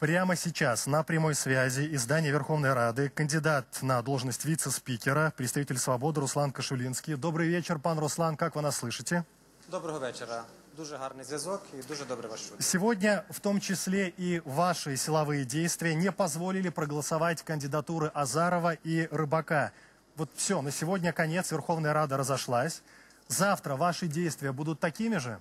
Прямо сейчас на прямой связи из здания Верховной Рады кандидат на должность вице-спикера, представитель «Свободы» Руслан Кашулинский. Добрый вечер, пан Руслан, как вы нас слышите? Доброго вечора. Дуже гарний зв'язок і дуже добре вас чути. Сегодня, в том числе и ваши силовые действия, не позволили проголосовать кандидатуры Азарова и Рыбака. Вот все, на сегодня конец, Верховная Рада разошлась. Завтра ваши действия будут такими же?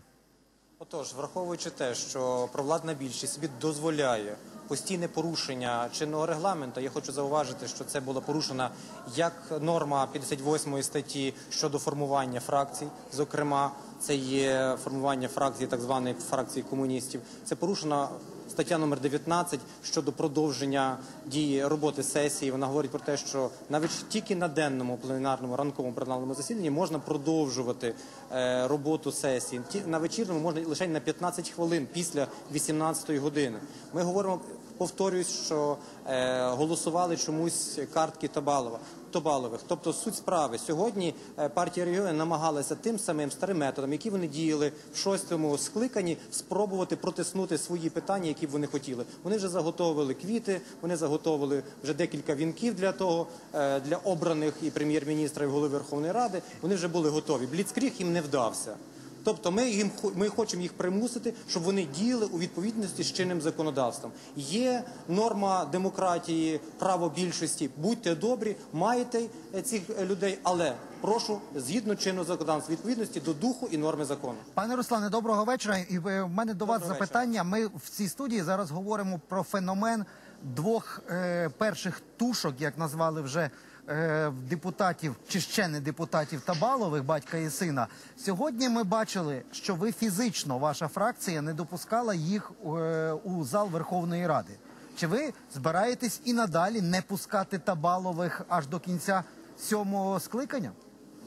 Отож, враховуючи те, що провладна більшість собі дозволяє постійне порушення чинного регламенту, я хочу зауважити, що це була порушена як норма 58 статті щодо формування фракцій, зокрема, це є формування фракції, так званої фракції комуністів. Це порушена стаття номер 19 щодо продовження дії роботи сесії. Вона говорить про те, що навіть тільки на денному пленарному ранковому пленарному засіданні можна продовжувати е, роботу сесії. Ті- На вечірньому можна лише на 15 хвилин після 18 години. Ми говоримо. Повторюсь, що е, голосували чомусь картки Табалова. Тобалових. Тобто суть справи сьогодні е, партія регіонів намагалася тим самим старим методом, які вони діяли в шостому скликанні, спробувати протиснути свої питання, які б вони хотіли. Вони вже заготовили квіти, вони заготовили вже декілька вінків для того е, для обраних і прем'єр-міністра і голови Верховної Ради. Вони вже були готові. Бліцкріг їм не вдався. Тобто ми їм ми хочемо їх примусити, щоб вони діяли у відповідності з чинним законодавством. Є норма демократії, право більшості. Будьте добрі, маєте е, цих е, людей, але прошу згідно чинного законодавства відповідності до духу і норми закону. Пане Руслане, доброго вечора. І е, в мене до вас запитання. Ми в цій студії зараз говоримо про феномен двох е, перших тушок, як назвали вже е, депутатів, чи ще не депутатів Табалових, батька і сина. Сьогодні ми бачили, що ви фізично, ваша фракція, не допускала їх е, у зал Верховної Ради. Чи ви збираєтесь і надалі не пускати Табалових аж до кінця сьомого скликання?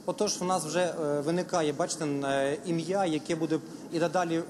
Отож, в нас вже е, виникає, бачите, ім'я, яке буде і надалі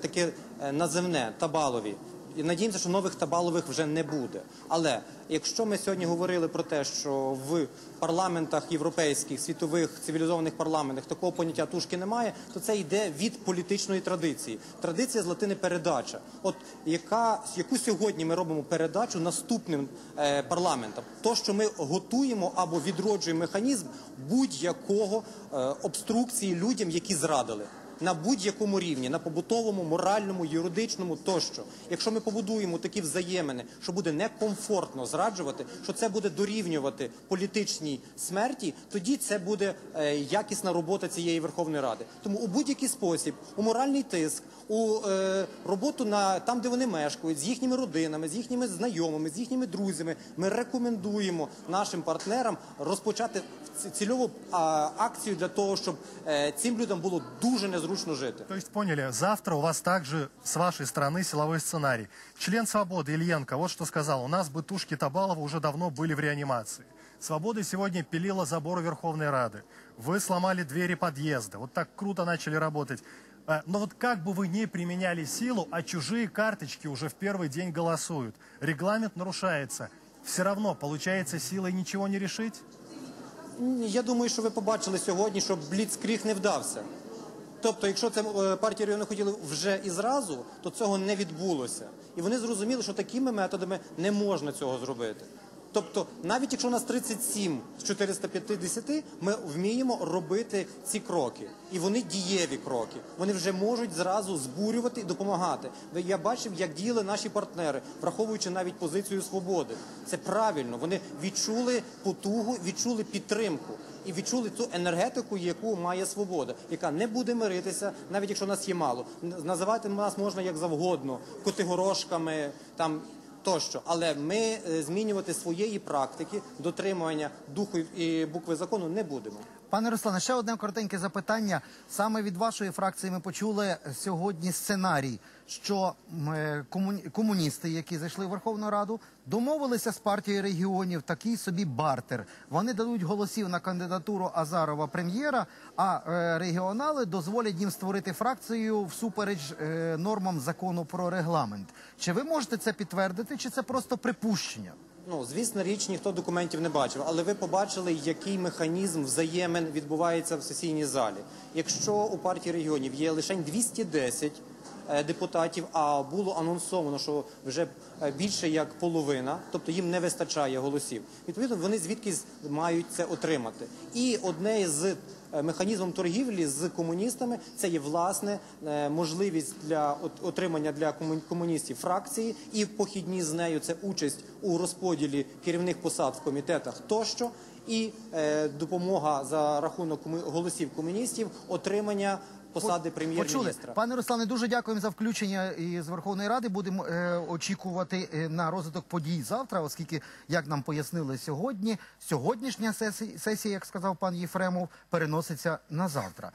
таке е, називне табалові. І надіємося, що нових табалових вже не буде. Але якщо ми сьогодні говорили про те, що в парламентах європейських, світових цивілізованих парламентах такого поняття тушки немає, то це йде від політичної традиції. Традиція з латини передача. От яка яку сьогодні ми робимо передачу наступним е, парламентам, то що ми готуємо або відроджуємо механізм будь-якого е, обструкції людям, які зрадили. На будь-якому рівні, на побутовому, моральному, юридичному тощо. Якщо ми побудуємо такі взаємини, що буде некомфортно зраджувати, що це буде дорівнювати політичній смерті, тоді це буде е, якісна робота цієї Верховної Ради. Тому у будь-який спосіб, у моральний тиск, у е, роботу на там, де вони мешкають, з їхніми родинами, з їхніми знайомими, з їхніми друзями, ми рекомендуємо нашим партнерам розпочати ці- цільову а, акцію для того, щоб е, цим людям було дуже незручно жити. То есть поняли, завтра у вас также с вашей стороны силовой сценарий. Член «Свободы» Ильенко вот что сказал. У нас бы тушки Табалова уже давно были в реанимации. «Свобода» сегодня пилила забор Верховной Рады. Вы сломали двери подъезда. Вот так круто начали работать. Э, Но вот как бы вы ни применяли силу, а чужие карточки уже в первый день голосуют. Регламент нарушается. Все равно, получается, силой ничего не решить? Ні, Я думаю, що ви побачили сьогодні, що бліцкріг не вдався. Тобто, якщо це е, партія регіону хотіли вже і зразу, то цього не відбулося. І вони зрозуміли, що такими методами не можна цього зробити. Тобто, навіть якщо у нас 37 з 450, ми вміємо робити ці кроки. І вони дієві кроки. Вони вже можуть зразу збурювати і допомагати. Я бачив, як діяли наші партнери, враховуючи навіть позицію свободи. Це правильно. Вони відчули потугу, відчули підтримку і відчули ту енергетику, яку має свобода, яка не буде миритися, навіть якщо нас є мало. Називати нас можна як завгодно, котигорошками там. Тощо, але ми е, змінювати своєї практики дотримування духу і букви закону не будемо. Пане Руслане, ще одне коротеньке запитання. Саме від вашої фракції ми почули сьогодні сценарій, що е, комуні- комуністи, які зайшли в Верховну Раду, домовилися з партією регіонів такий собі бартер. Вони дадуть голосів на кандидатуру Азарова прем'єра, а е, регіонали дозволять їм створити фракцію всупереч е, нормам закону про регламент. Чи ви можете це підтвердити, чи це просто припущення? Ну, звісно, річ ніхто документів не бачив, але ви побачили, який механізм взаємин відбувається в сесійній залі. Якщо у партії регіонів є лише 210 е, депутатів, а було анонсовано, що вже е, більше як половина, тобто їм не вистачає голосів. Відповідно, вони звідкись мають це отримати. І одне з механізмом торгівлі з комуністами це є власне е, можливість для отримання для кому- комуністів фракції і похідні з нею це участь у розподілі керівних посад в комітетах тощо. І е, допомога за рахунок голосів комуністів отримання посади прем'єр-міністра. Пане Руслане, дуже дякуємо за включення з Верховної Ради. Будемо е, очікувати е, на розвиток подій завтра, оскільки, як нам пояснили сьогодні, сьогоднішня сесія, сесія, як сказав пан Єфремов, переноситься на завтра.